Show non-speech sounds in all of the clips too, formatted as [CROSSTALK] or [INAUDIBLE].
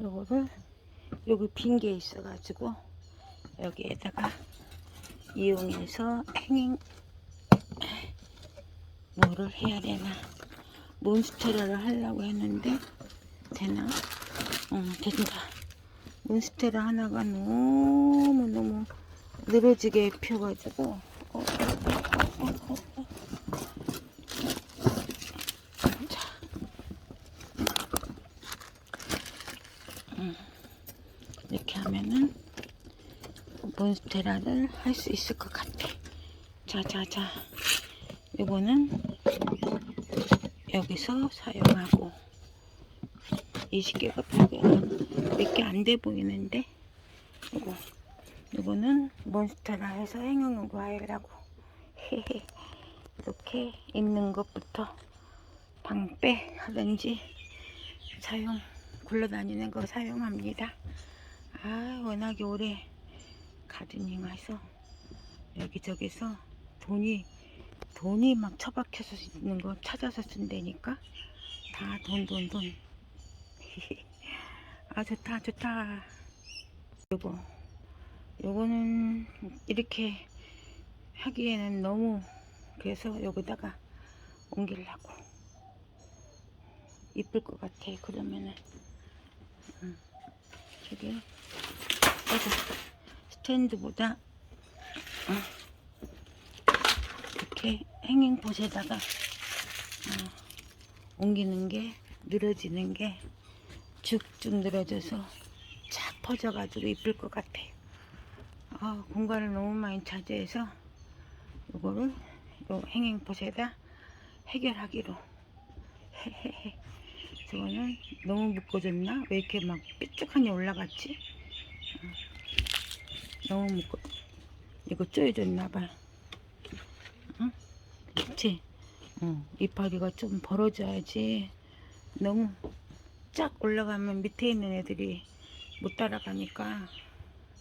요거를 여기 빈 게 있어가지고 여기에다가 이용해서 행잉 뭐를 해야 되나? 몬스테라를 하려고 했는데 되나? 응 된다. 몬스테라 하나가 너무너무 늘어지게 펴가지고 어, 어, 어, 어, 어, 어. 자. 음. 이렇게 하면은 몬스테라를 할 수 있을 것 같아. 자자자. 이거는 여기서 사용하고 20개가 몇개 안 돼 보이는데 이거 이거는 몬스테라 해서 행용으로 하려고 이렇게 있는 것부터 방빼 하든지 사용 굴러다니는 거 사용합니다. 아 워낙에 오래 가드닝 해서 여기저기서 돈이 돈이 막 처박혀서 있는 거 찾아서 쓴다니까? 다 돈 돈 돈. [LAUGHS] 아 좋다 좋다. 요거. 요거는 이렇게 하기에는 너무 그래서 여기다가 옮기려고. 이쁠 것 같아 그러면은. 음, 저기 여기 스탠드보다 어, 이렇게 행잉봇에다가 어, 옮기는 게 늘어지는 게 쭉쭉 늘어져서 착 퍼져가지고 이쁠 것 같아요. 아, 공간을 너무 많이 차지해서 이거를 요 행잉봇에다 해결하기로 저거는 너무 묶어졌나? 왜 이렇게 막 뾰족하게 올라갔지? 어, 너무 묶어 이거 쪼여졌나봐 응? 그치? 어, 이파리가 좀 벌어져야지 너무 쫙 올라가면 밑에 있는 애들이 못 따라가니까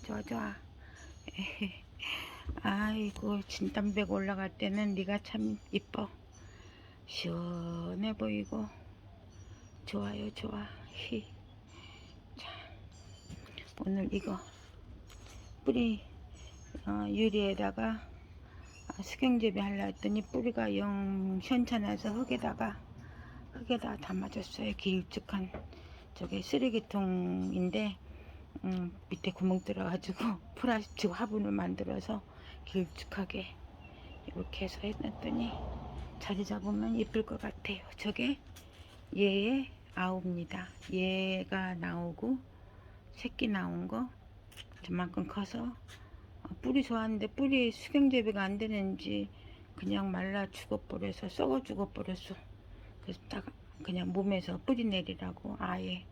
좋아 좋아. [LAUGHS] 아이고 진땀배가 올라갈 때는 네가 참 이뻐 시원해 보이고 좋아요 좋아 히. [LAUGHS] 자 오늘 이거 뿌리 어, 유리에다가 아, 수경재배 하려 했더니 뿌리가 영 시원찮아서 흙에다가 흙에다 담아줬어요 길쭉한 저게 쓰레기통인데 음, 밑에 구멍 뚫어가지고 [LAUGHS] 플라스틱 화분을 만들어서 길쭉하게 이렇게 해서 해놨더니 자리 잡으면 예쁠 것 같아요. 저게 얘의 아우입니다. 얘가 나오고 새끼 나온 거 저만큼 커서 어, 뿌리 좋았는데 뿌리 수경 재배가 안 되는지 그냥 말라 죽어버려서 썩어 죽어버렸어. 그래서 딱 그냥 몸에서 뿌리 내리라고 아예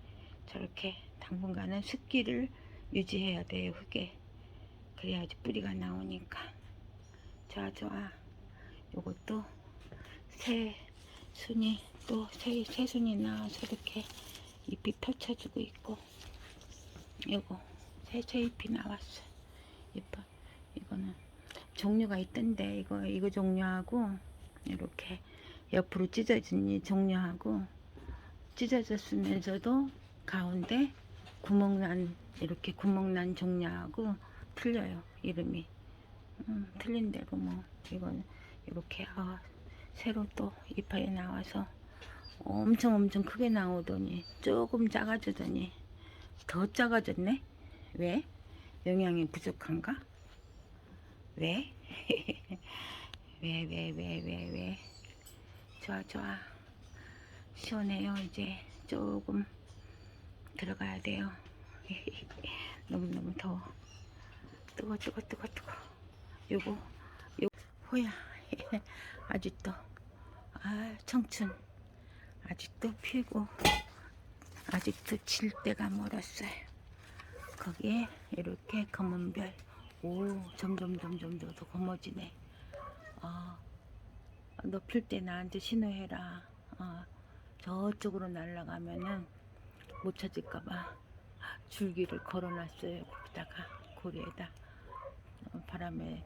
저렇게 당분간은 습기를 유지해야 돼요 흙에. 그래야지 뿌리가 나오니까. 좋아 좋아. 요것도 새 순이 또새 새 순이 나와서 이렇게 잎이 펼쳐지고 있고 요거 새 새 잎이 나왔어. 예뻐. 이거는 종류가 있던데 이거 이거 종류하고 이렇게 옆으로 찢어진 이 종류하고 찢어졌으면서도 가운데 구멍난 이렇게 구멍난 종류하고 틀려요 이름이. 음, 틀린 대로 뭐 이거는 이렇게 아, 새로 또 이파리 나와서 엄청 엄청 크게 나오더니 조금 작아지더니 더 작아졌네 왜? 영양이 부족한가? 왜? [LAUGHS] 왜 왜 왜 왜 왜? 좋아 좋아. 시원해요. 이제 조금 들어가야 돼요. [LAUGHS] 너무너무 더워. 뜨거 뜨거 뜨거 뜨거. 요거 요 호야. [LAUGHS] 아직도 아 청춘. 아직도 피고 아직도 질 때가 멀었어요 거기에 이렇게 검은별 오 점점 점점 더, 더 검어지네 아, 너필때 나한테 신호해라 어, 저쪽으로 날아가면은 못 찾을까봐 줄기를 걸어놨어요. 거기다가 고리에다 어, 바람에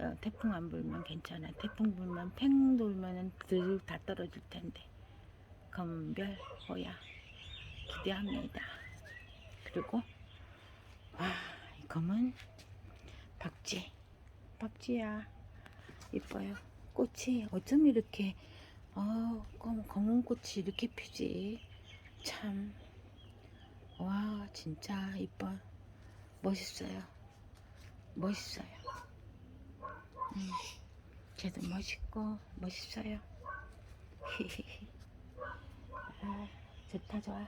어, 태풍 안 불면 괜찮아. 태풍 불면 팽 돌면은 들다 떨어질 텐데 검은별 호야 기대합니다. 그리고 아 이거는 박쥐. 박쥐야. 이뻐요. 꽃이 어쩜 이렇게 어 검, 검은 꽃이 이렇게 피지? 참. 와 진짜 이뻐. 멋있어요. 멋있어요. 음, 쟤도 멋있고 멋있어요. [LAUGHS] 아, 좋다 좋아.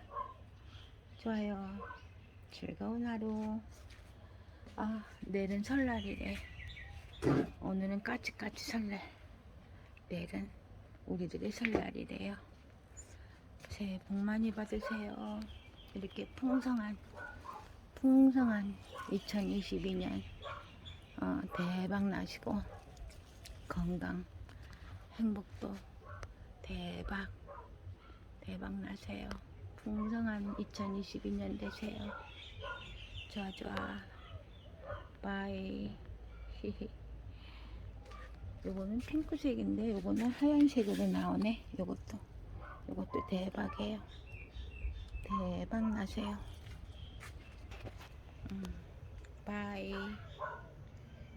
좋아요 즐거운 하루. 아 내일은 설날이래 오늘은 까치까치 설날. 내일은 우리들의 설날이래요. 새해 복 많이 받으세요. 이렇게 풍성한 풍성한 2022년 어, 대박 나시고 건강 행복도 대박 대박 나세요 풍성한 2022년 되세요. 좋아 좋아. 바이. [LAUGHS] 요거는 핑크색인데 요거는 하얀색으로 나오네 요것도. 요것도 대박이에요. 대박 나세요. 음, 바이.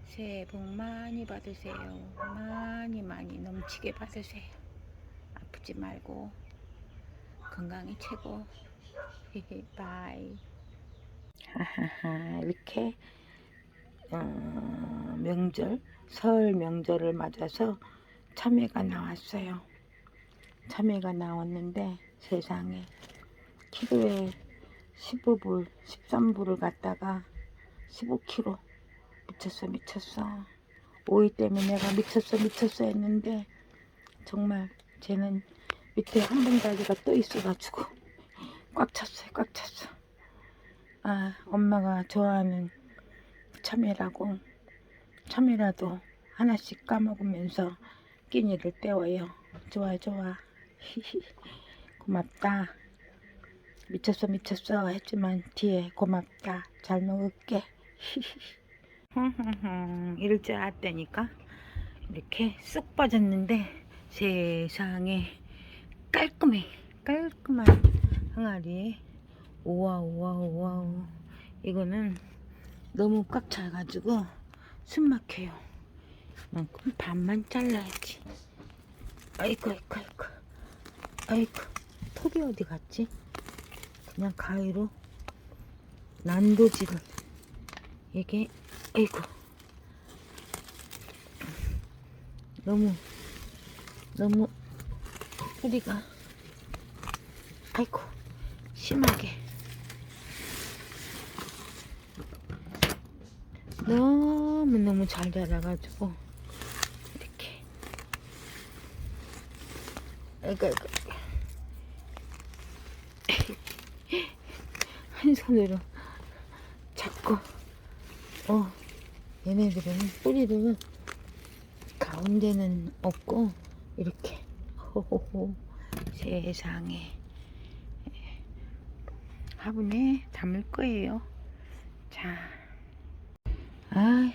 새해 복 많이 받으세요. 많이 많이 넘치게 받으세요. 아프지 말고 건강이 최고. [LAUGHS] 바이 하하하 이렇게 어, 명절 설 명절을 맞아서 참외가 나왔어요. 참외가 나왔는데 세상에 키로에 15불 13불을 갖다가 15kg 미쳤어 미쳤어. 오이 때문에 내가 미쳤어 미쳤어 했는데 정말 쟤는 밑에 한 봉다리가 또 있어가지고 꽉 찼어요 꽉 찼어. 아 엄마가 좋아하는 참외라고 참외라도 하나씩 까먹으면서 끼니를 때워요. 좋아 좋아. 히히 [LAUGHS] 고맙다. 미쳤어 미쳤어 했지만 뒤에 고맙다. 잘 먹을게. 이럴 줄 알았다니까 이렇게 쑥 빠졌는데 세상에 깔끔해. 깔끔한 항아리에 우와 우와 우와 이거는 너무 꽉 차가지고 숨 막혀요. 만큼 반만 잘라야지. 아이고 아이고 아이고. 아이고 톱이 어디 갔지? 그냥 가위로 난도질을. 이게 아이고. 너무 너무 뿌리가. 아이고 심하게. 너무너무 잘 자라가지고 이렇게. 아이고 아이고. [LAUGHS] 한 손으로 잡고 어 얘네들은 뿌리를 가운데는 없고 이렇게 호호호 세상에 화분에 담을 거예요 자 아,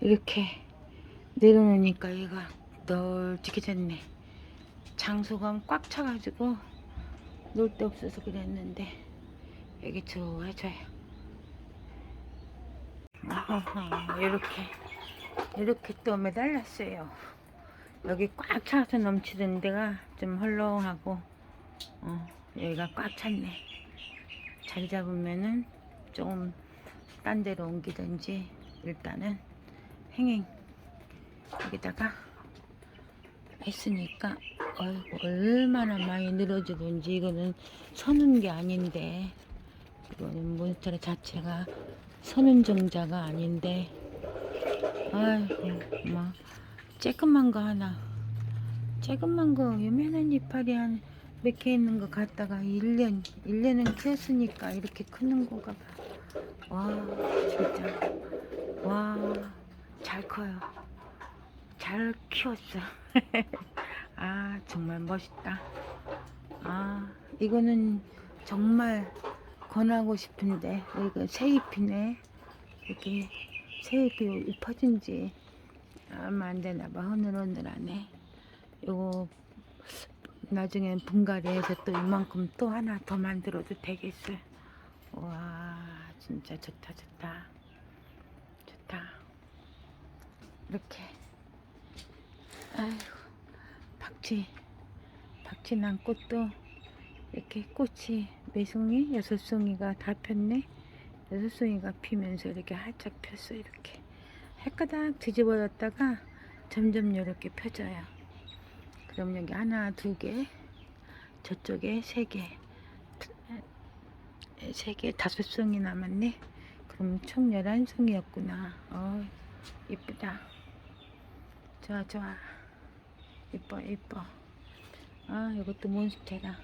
이렇게 내려놓으니까 얘가 널찍해졌네. 장소가 꽉 차가지고 놀 데 없어서 그랬는데 여기 좋아져요. 아하하, 이렇게 이렇게 또 매달렸어요. 여기 꽉 차서 넘치던 데가 좀 헐렁하고 어, 여기가 꽉 찼네. 자리 잡으면은 조금 딴 데로 옮기든지 일단은 행행 여기다가 했으니까 어이구 얼마나 많이 늘어지든지 이거는 서는 게 아닌데 이거는 몬스테라 자체가 서는 정자가 아닌데 아이고 막 쬐끔만 거 하나. 쬐끔만 거 요만한 이파리 한 몇 개 있는 거 갖다가 1년 1년은 키웠으니까 이렇게 크는 거가 봐. 와 진짜. 와 잘 커요. 잘 키웠어. [LAUGHS] 아 정말 멋있다. 아 이거는 정말 권하고 싶은데 이거 새잎이네. 이렇게 새잎이 읊어진 지 얼마 안 되나 봐. 흐늘흐늘하네. 요거 나중엔 분갈이해서 또 이만큼 또 하나 더 만들어도 되겠어요 와 진짜 좋다 좋다. 좋다. 이렇게. 아이고 박쥐. 박쥐 난 꽃도 이렇게 꽃이 네 송이? 여섯 송이가 다 폈네. 여섯 송이가 피면서 이렇게 활짝 폈어 이렇게 헷가닥 뒤집어졌다가 점점 이렇게 펴져요 그럼 여기 하나 두 개 저쪽에 세 개 세 개, 다섯 송이 남았네. 그럼 총 열한 송이였구나. 어, 이쁘다. 좋아, 좋아. 이뻐, 이뻐. 아, 이것도 몬스테라.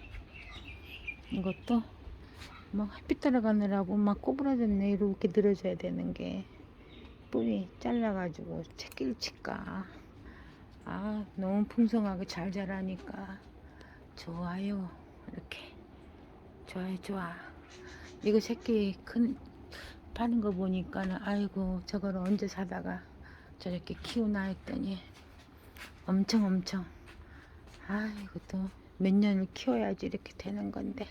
이것도 뭐 햇빛 따라가느라고 막 꼬부라졌네. 이렇게 늘어져야 되는 게. 뿌리 잘라가지고 새끼를 칠까. 아, 너무 풍성하게 잘 자라니까. 좋아요. 이렇게. 좋아요, 좋아. 이거 새끼 큰 파는 거 보니까는 아이고 저걸 언제 사다가 저렇게 키우나 했더니 엄청 엄청 아 이것도 몇 년을 키워야지 이렇게 되는 건데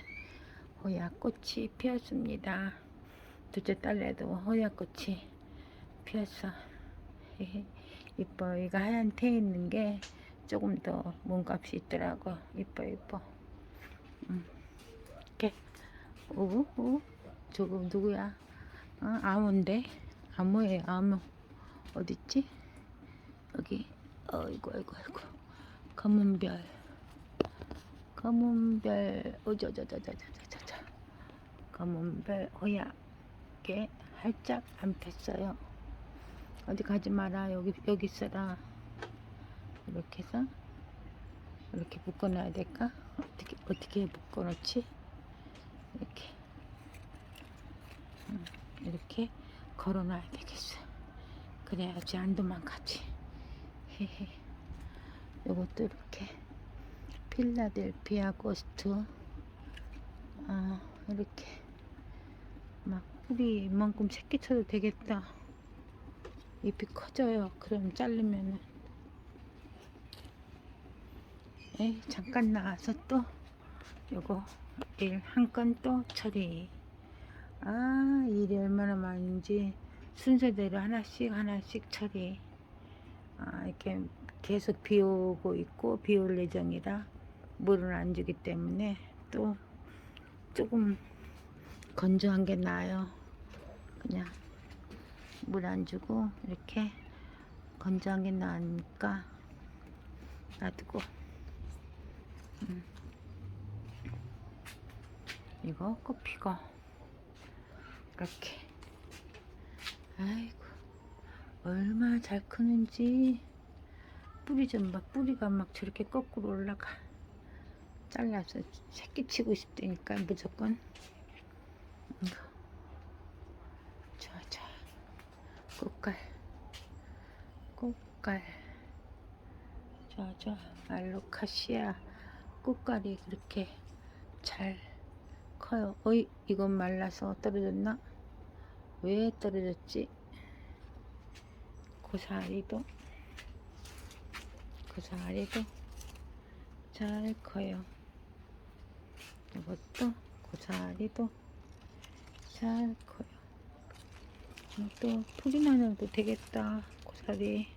호야 꽃이 피었습니다 둘째 딸내도 호야 꽃이 피었어 이뻐 이거 하얀 테 있는 게 조금 더 몸값이 있더라고 이뻐 이뻐 음. 이렇게 오, 오, 저거 누구야? 어, 암호인데? 암호예요, 암호. 어딨지? 여기, 어이구, 어이구, 어이구. 검은 별. 검은 별, 어저저저저저저저. 검은 별, 호야게 활짝 안 폈어요. 어디 가지 마라, 여기, 여기 있어라. 이렇게 해서, 이렇게 묶어놔야 될까? 어떻게, 어떻게 묶어놓지? 이렇게. 음, 이렇게 걸어놔야 되겠어. 그래야지 안 도망가지. 헤헤. 요것도 이렇게 필라델피아 고스트. 아 이렇게. 막 뿌리 이만큼 새끼 쳐도 되겠다 잎이 커져요. 그럼 자르면은. 에이 잠깐 나와서 또 요거 일 한 건 또 처리. 아 일이 얼마나 많은지 순서대로 하나씩 하나씩 처리. 아 이렇게 계속 비 오고 있고 비 올 예정이라 물을 안 주기 때문에 또 조금 건조한 게 나아요. 그냥 물 안 주고 이렇게 건조한 게 나으니까 놔두고. 음. 이거 꽃피고 이렇게. 아이고 얼마나 잘 크는지. 뿌리 좀 봐. 뿌리가 막 저렇게 거꾸로 올라가. 잘라서 새끼 치고 싶다니까 무조건 이거 좋아 좋아 꽃갈 꽃갈 좋아 알로카시아 꽃갈이 그렇게 잘 커요. 어이, 이건 말라서 떨어졌나? 왜 떨어졌지? 고사리도, 고사리도 잘 커요. 이것도 고사리도 잘 커요. 또 푸기나 놔도 되겠다. 고사리.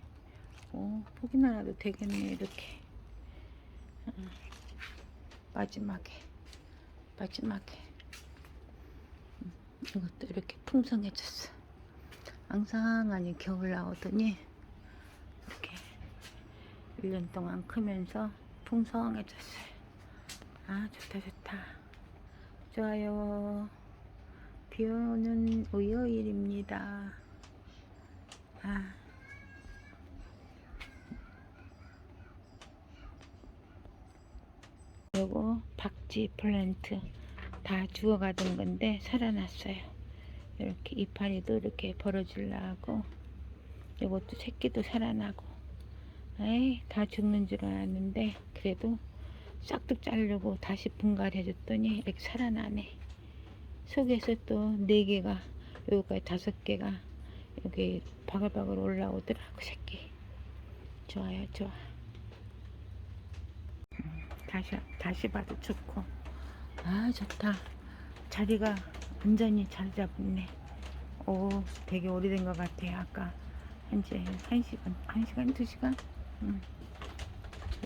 어, 푸기나 놔도 되겠네. 이렇게. 어, 마지막에. 마지막에 음, 이것도 이렇게 풍성해졌어 앙상하니 겨울 나오더니 이렇게 1년 동안 크면서 풍성해졌어요 아 좋다 좋다 좋아요 비 오는 월요일입니다. 아. 요거 박쥐 플랜트 다 죽어가던 건데 살아났어요. 이렇게 이파리도 이렇게 벌어질라고 요것도 새끼도 살아나고. 에이 다 죽는 줄 알았는데 그래도 싹둑 자르고 다시 분갈해 줬더니 이렇게 살아나네 속에서 또 네 개가 여기까지 다섯 개가 여기 바글바글 올라오더라고 새끼 좋아요 좋아 다시 다시 봐도 좋고 아 좋다 자리가 완전히 잘 잡았네. 오, 되게 오래된 것 같아요. 아까 현재 한 시간, 한 시간, 두 시간. 음.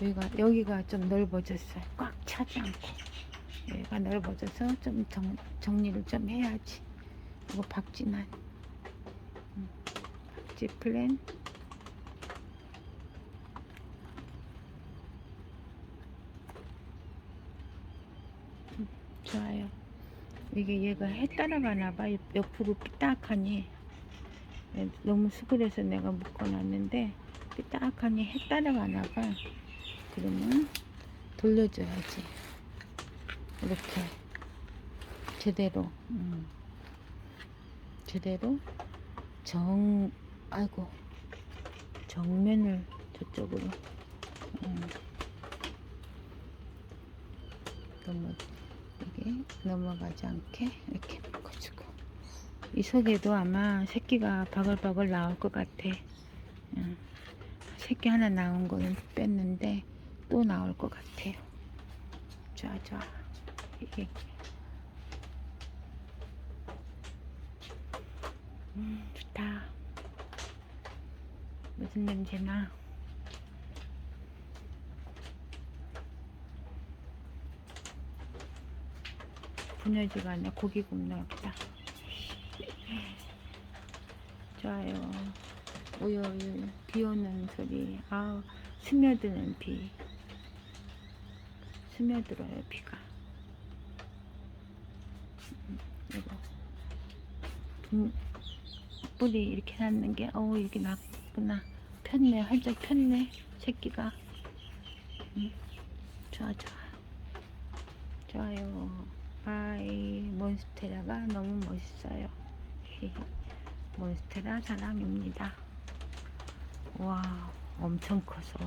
여기가 여기가 좀 넓어졌어요. 꽉 차지 않고 여기가 넓어져서 좀 정, 정리를 좀 해야지. 이거 박진한 음. 박지 플랜. 음, 좋아요. 이게 얘가 해 따라가나 봐. 옆으로 삐딱하니 예, 너무 수그려서 내가 묶어놨는데 삐딱하니 해 따라가나 봐. 그러면 돌려줘야지. 이렇게 제대로 음. 제대로 정 아이고 정면을 저쪽으로 음. 너무 이게 넘어가지 않게 이렇게 묶어주고 이 속에도 아마 새끼가 바글바글 나올 것 같아 응. 새끼 하나 나온 거는 뺐는데 또 나올 것 같아요 좋아 좋아 음 좋다. 무슨 냄새나? 분열지가 않네 고기 굽나 보다. 좋아요. 우유 우유. 비 오는 소리. 아 스며드는 비. 스며들어요 비가 음, 이거. 분, 뿌리 이렇게 났는 게 어우 이게 났구나. 폈네 활짝 폈네 새끼가. 음, 좋아 좋아. 좋아요. 아이. 몬스테라가 너무 멋있어요. [LAUGHS] 몬스테라 사랑입니다. 와 엄청 커서.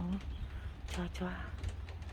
좋아 좋아